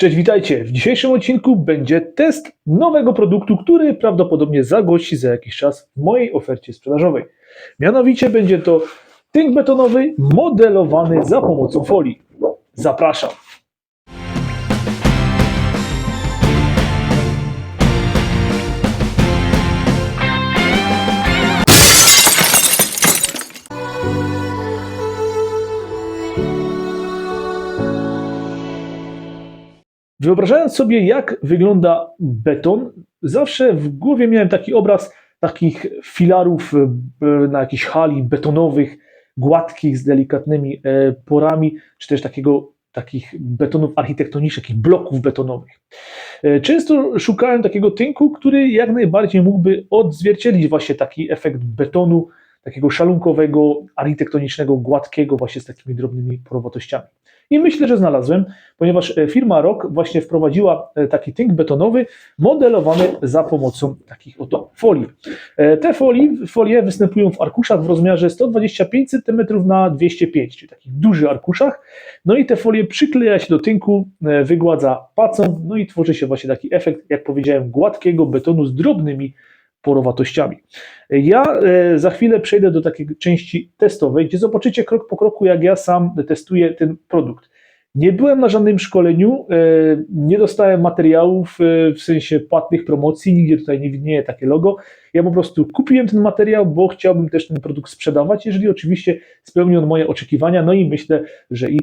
Cześć, witajcie. W dzisiejszym odcinku będzie test nowego produktu, który prawdopodobnie zagości za jakiś czas w mojej ofercie sprzedażowej. Mianowicie będzie to tynk betonowy modelowany za pomocą folii. Zapraszam. Wyobrażając sobie, jak wygląda beton, zawsze w głowie miałem taki obraz takich filarów e, na jakiejś hali betonowych, gładkich, z delikatnymi e, porami, czy też takiego, takich betonów architektonicznych, takich bloków betonowych. E, często szukałem takiego tynku, który jak najbardziej mógłby odzwierciedlić właśnie taki efekt betonu, takiego szalunkowego, architektonicznego, gładkiego, właśnie z takimi drobnymi porowatościami. I myślę, że znalazłem, ponieważ e, firma ROK właśnie wprowadziła e, taki tynk betonowy modelowany za pomocą takich oto folii. E, te folie, folie występują w arkuszach w rozmiarze 125 cm na 205, czyli takich dużych arkuszach. No i te folie przykleja się do tynku, wygładza pacą, no i tworzy się właśnie taki efekt, jak powiedziałem, gładkiego betonu z drobnymi porowatościami. Ja e, za chwilę przejdę do takiej części testowej, gdzie zobaczycie krok po kroku, jak ja sam testuję ten produkt. Nie byłem na żadnym szkoleniu, e, nie dostałem materiałów e, w sensie płatnych promocji, nigdzie tutaj nie widnieje takie logo. Ja po prostu kupiłem ten materiał, bo chciałbym też ten produkt sprzedawać, jeżeli oczywiście spełni on moje oczekiwania, no i myślę, że i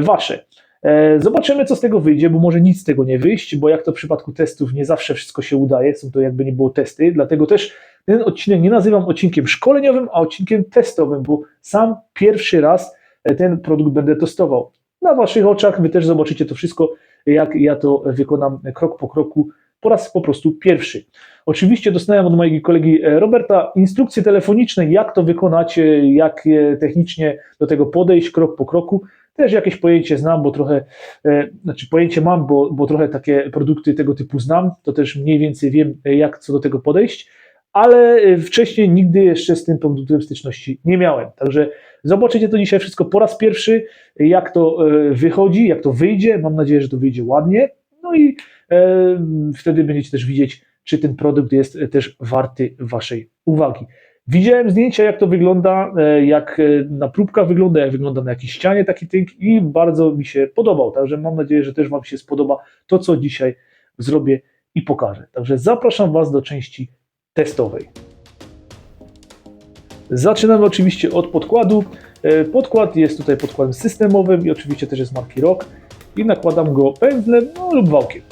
wasze. E, zobaczymy, co z tego wyjdzie, bo może nic z tego nie wyjść, bo jak to w przypadku testów nie zawsze wszystko się udaje, są to jakby nie było testy, dlatego też ten odcinek nie nazywam odcinkiem szkoleniowym, a odcinkiem testowym, bo sam pierwszy raz e, ten produkt będę testował. Na Waszych oczach Wy też zobaczycie to wszystko, jak ja to wykonam krok po kroku, po raz po prostu pierwszy. Oczywiście dostałem od mojego kolegi e, Roberta instrukcje telefoniczne, jak to wykonać, jak technicznie do tego podejść krok po kroku. Też jakieś pojęcie znam, bo trochę, e, znaczy pojęcie mam, bo, bo trochę takie produkty tego typu znam, to też mniej więcej wiem, e, jak co do tego podejść, ale e, wcześniej nigdy jeszcze z tym produktem styczności nie miałem. Także zobaczycie to dzisiaj wszystko po raz pierwszy, jak to wychodzi, jak to wyjdzie. Mam nadzieję, że to wyjdzie ładnie. No i wtedy będziecie też widzieć, czy ten produkt jest też warty Waszej uwagi. Widziałem zdjęcia, jak to wygląda, e, jak e, na próbkach wygląda, jak wygląda na jakiejś ścianie taki tynk i bardzo mi się podobał. Także mam nadzieję, że też Wam się spodoba to, co dzisiaj zrobię i pokażę. Także zapraszam Was do części testowej. Zaczynamy oczywiście od podkładu. E, podkład jest tutaj podkładem systemowym i oczywiście też jest marki ROK i nakładam go pędzlem no, lub wałkiem.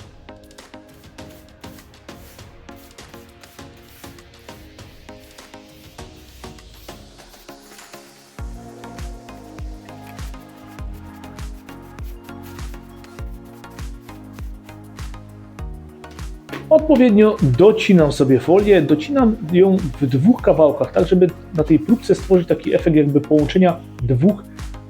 Odpowiednio docinam sobie folię, docinam ją w dwóch kawałkach, tak żeby na tej próbce stworzyć taki efekt jakby połączenia dwóch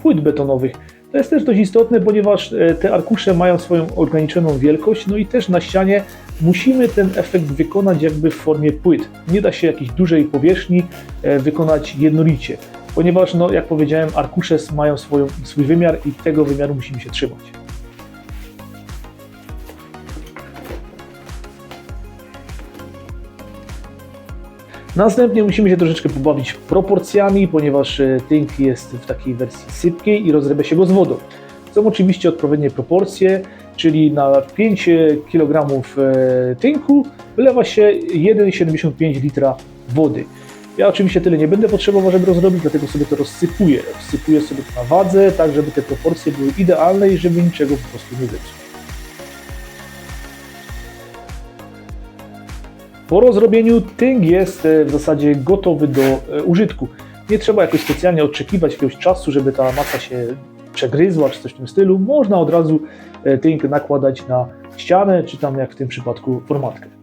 płyt betonowych. To jest też dość istotne, ponieważ e, te arkusze mają swoją ograniczoną wielkość, no i też na ścianie musimy ten efekt wykonać jakby w formie płyt. Nie da się jakiejś dużej powierzchni e, wykonać jednolicie, ponieważ, no, jak powiedziałem, arkusze mają swoją, swój wymiar i tego wymiaru musimy się trzymać. Następnie musimy się troszeczkę pobawić proporcjami, ponieważ e, tynk jest w takiej wersji sypkiej i rozrabia się go z wodą. Są oczywiście odpowiednie proporcje, czyli na 5 kg tynku wylewa się 1,75 litra wody. Ja oczywiście tyle nie będę potrzebował, żeby rozrobić, dlatego sobie to rozsypuję. Rozsypuję sobie to na wadze, tak żeby te proporcje były idealne i żeby niczego po prostu nie zepsuć. Po rozrobieniu tynk jest e, w zasadzie gotowy do e, użytku. Nie trzeba jakoś specjalnie oczekiwać jakiegoś czasu, żeby ta masa się przegryzła czy coś w tym stylu. Można od razu e, tynk nakładać na ścianę, czy tam jak w tym przypadku formatkę.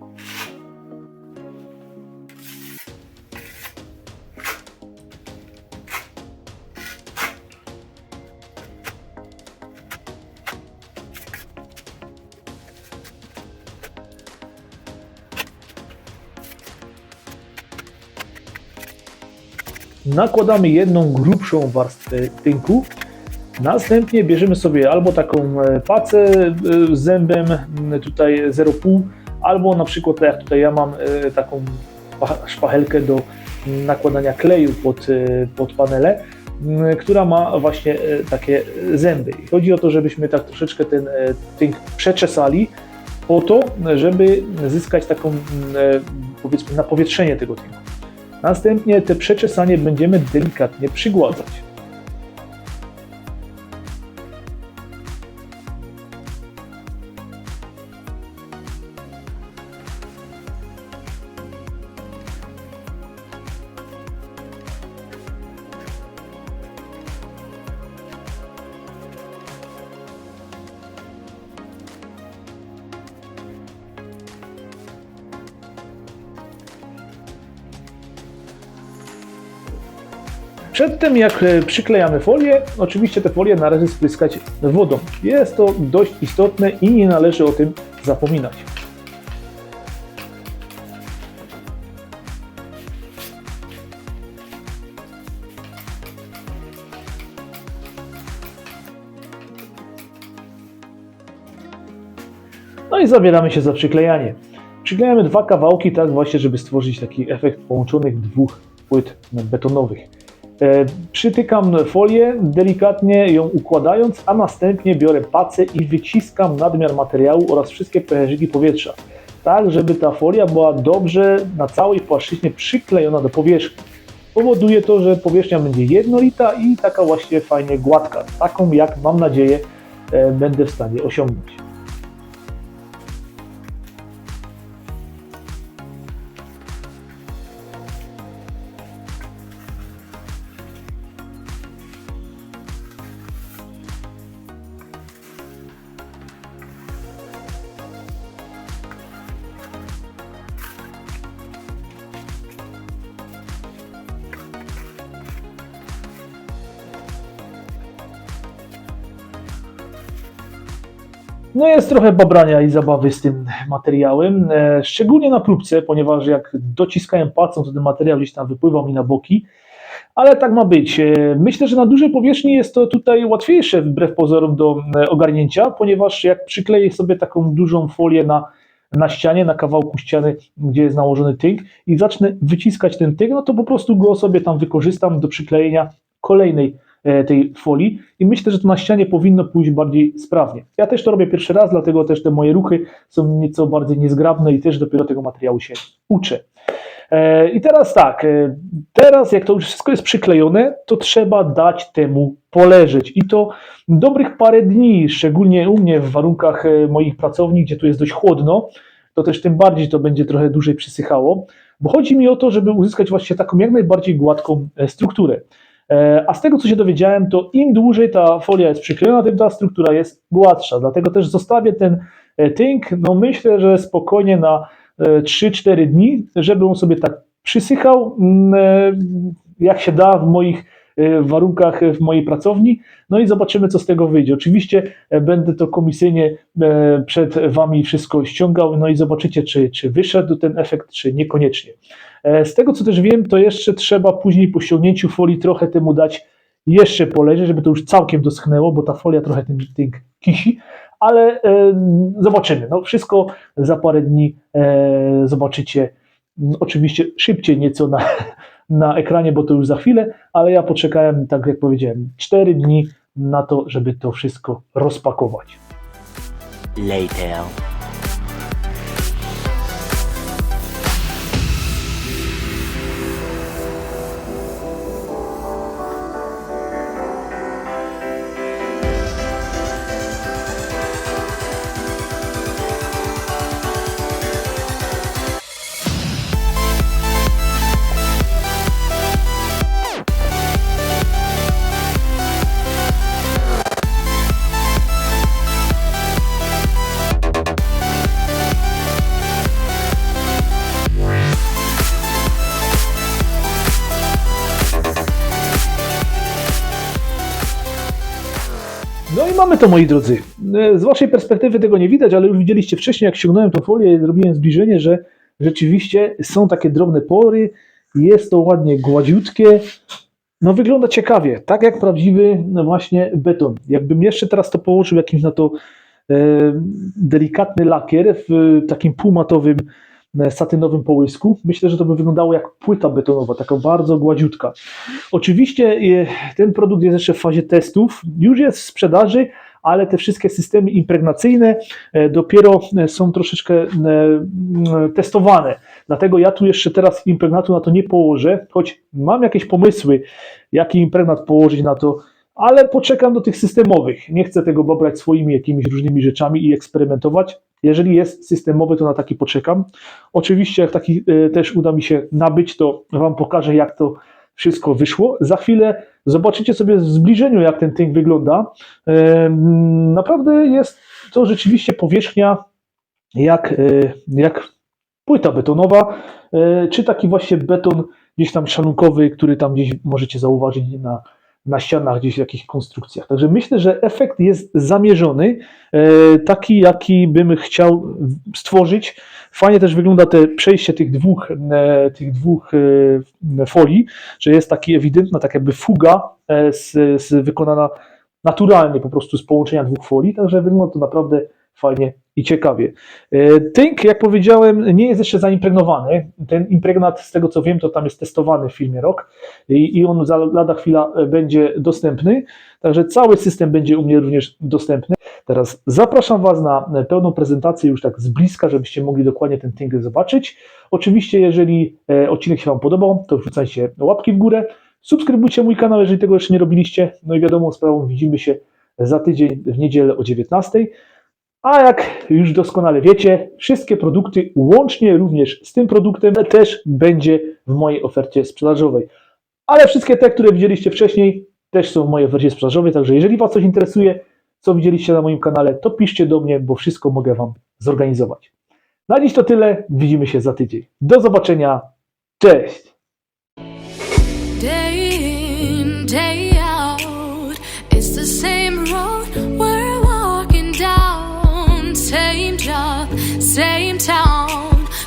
Nakładamy jedną grubszą warstwę tynku Następnie bierzemy sobie albo taką e, pacę e, z zębem, tutaj 0,5, albo na przykład tak jak tutaj ja mam e, taką szpa- szpachelkę do nakładania kleju pod, pod panele, która ma właśnie takie zęby. Chodzi o to, żebyśmy tak troszeczkę ten tynk przeczesali po to, żeby zyskać taką powiedzmy napowietrzenie tego tynku. Następnie te przeczesanie będziemy delikatnie przygładzać. Przedtem jak e, przyklejamy folię, oczywiście tę folię należy spryskać wodą. Jest to dość istotne i nie należy o tym zapominać. No i zabieramy się za przyklejanie. Przyklejamy dwa kawałki, tak właśnie, żeby stworzyć taki efekt połączonych dwóch płyt betonowych. E, Przytykam folię, delikatnie ją układając, a następnie biorę pacę i wyciskam nadmiar materiału oraz wszystkie pęcherzyki powietrza, tak żeby ta folia była dobrze na całej płaszczyźnie przyklejona do powierzchni. Powoduje to, że powierzchnia będzie jednolita i taka właśnie fajnie gładka, taką jak mam nadzieję e, będę w stanie osiągnąć. No jest trochę babrania i zabawy z tym materiałem, e, szczególnie na próbce, ponieważ jak dociskałem palcem, to ten materiał gdzieś tam wypływał mi na boki, ale tak ma być. E, Myślę, że na dużej powierzchni jest to tutaj łatwiejsze wbrew pozorom do e, ogarnięcia, ponieważ jak przykleję sobie taką dużą folię na, na ścianie, na kawałku ściany, gdzie jest nałożony tynk i zacznę wyciskać ten tynk, no to po prostu go sobie tam wykorzystam do przyklejenia kolejnej tej folii i myślę, że to na ścianie powinno pójść bardziej sprawnie. Ja też to robię pierwszy raz, dlatego też te moje ruchy są nieco bardziej niezgrabne i też dopiero tego materiału się uczę. E, I teraz tak, e, teraz jak to już wszystko jest przyklejone, to trzeba dać temu poleżeć i to dobrych parę dni, szczególnie u mnie w warunkach e, moich pracowni, gdzie tu jest dość chłodno, to też tym bardziej to będzie trochę dłużej przysychało, bo chodzi mi o to, żeby uzyskać właśnie taką jak najbardziej gładką e, strukturę. E, A z tego, co się dowiedziałem, to im dłużej ta folia jest przyklejona, tym ta struktura jest gładsza. Dlatego też zostawię ten e, tynk, no myślę, że spokojnie na e, 3-4 dni, żeby on sobie tak przysychał, mm, e, jak się da w moich e, warunkach e, w mojej pracowni. No i zobaczymy, co z tego wyjdzie. Oczywiście e, będę to komisyjnie e, przed Wami wszystko ściągał, no i zobaczycie, czy, czy wyszedł ten efekt, czy niekoniecznie. E, Z tego, co też wiem, to jeszcze trzeba później po ściągnięciu folii trochę temu dać jeszcze poleżeć, żeby to już całkiem doschnęło, bo ta folia trochę ten tynk kisi, ale zobaczymy. No, wszystko za parę dni zobaczycie. Oczywiście szybciej nieco na, na ekranie, bo to już za chwilę, ale ja poczekałem, tak jak powiedziałem, 4 dni na to, żeby to wszystko rozpakować. Later. Mamy to, moi drodzy. E, Z waszej perspektywy tego nie widać, ale już widzieliście wcześniej, jak ściągnąłem tą folię i zrobiłem zbliżenie, że rzeczywiście są takie drobne pory, jest to ładnie gładziutkie. No wygląda ciekawie, tak jak prawdziwy no właśnie beton. Jakbym jeszcze teraz to położył jakimś na to e, delikatny lakier w takim półmatowym satynowym połysku, myślę, że to by wyglądało jak płyta betonowa, taka bardzo gładziutka. Oczywiście e, ten produkt jest jeszcze w fazie testów, już jest w sprzedaży, ale te wszystkie systemy impregnacyjne e, dopiero e, są troszeczkę testowane. Dlatego ja tu jeszcze teraz impregnatu na to nie położę, choć mam jakieś pomysły, jaki impregnat położyć na to, ale poczekam do tych systemowych. Nie chcę tego babrać swoimi jakimiś różnymi rzeczami i eksperymentować. Jeżeli jest systemowy, to na taki poczekam. Oczywiście, jak taki e, też uda mi się nabyć, to Wam pokażę, jak to wszystko wyszło. Za chwilę zobaczycie sobie w zbliżeniu, jak ten tynk wygląda. E, Naprawdę jest to rzeczywiście powierzchnia jak, e, jak płyta betonowa, czy taki właśnie beton gdzieś tam szalunkowy, który tam gdzieś możecie zauważyć na, na ścianach, gdzieś w jakichś konstrukcjach. Także myślę, że efekt jest zamierzony, e, taki jaki bym chciał stworzyć. Fajnie też wygląda te przejście tych dwóch, e, tych dwóch e, folii, że jest taki ewidentna, tak jakby fuga z, z wykonana naturalnie po prostu z połączenia dwóch folii, także wygląda to naprawdę fajnie i ciekawie. E, Tynk, jak powiedziałem, nie jest jeszcze zaimpregnowany. Ten impregnat, z tego co wiem, to tam jest testowany w filmie ROK i, i on za lada chwila e, będzie dostępny, także cały system będzie u mnie również dostępny. Teraz zapraszam Was na e, pełną prezentację już tak z bliska, żebyście mogli dokładnie ten tynk zobaczyć. Oczywiście, jeżeli odcinek się Wam podobał, to wrzucajcie łapki w górę, subskrybujcie mój kanał, jeżeli tego jeszcze nie robiliście. No i wiadomo, sprawą widzimy się za tydzień w niedzielę o 19. A jak już doskonale wiecie, wszystkie produkty, łącznie również z tym produktem, też będzie w mojej ofercie sprzedażowej. Ale wszystkie te, które widzieliście wcześniej, też są w mojej ofercie sprzedażowej. Także jeżeli Was coś interesuje, co widzieliście na moim kanale, to piszcie do mnie, bo wszystko mogę Wam zorganizować. Na dziś to tyle. Widzimy się za tydzień. Do zobaczenia. Cześć!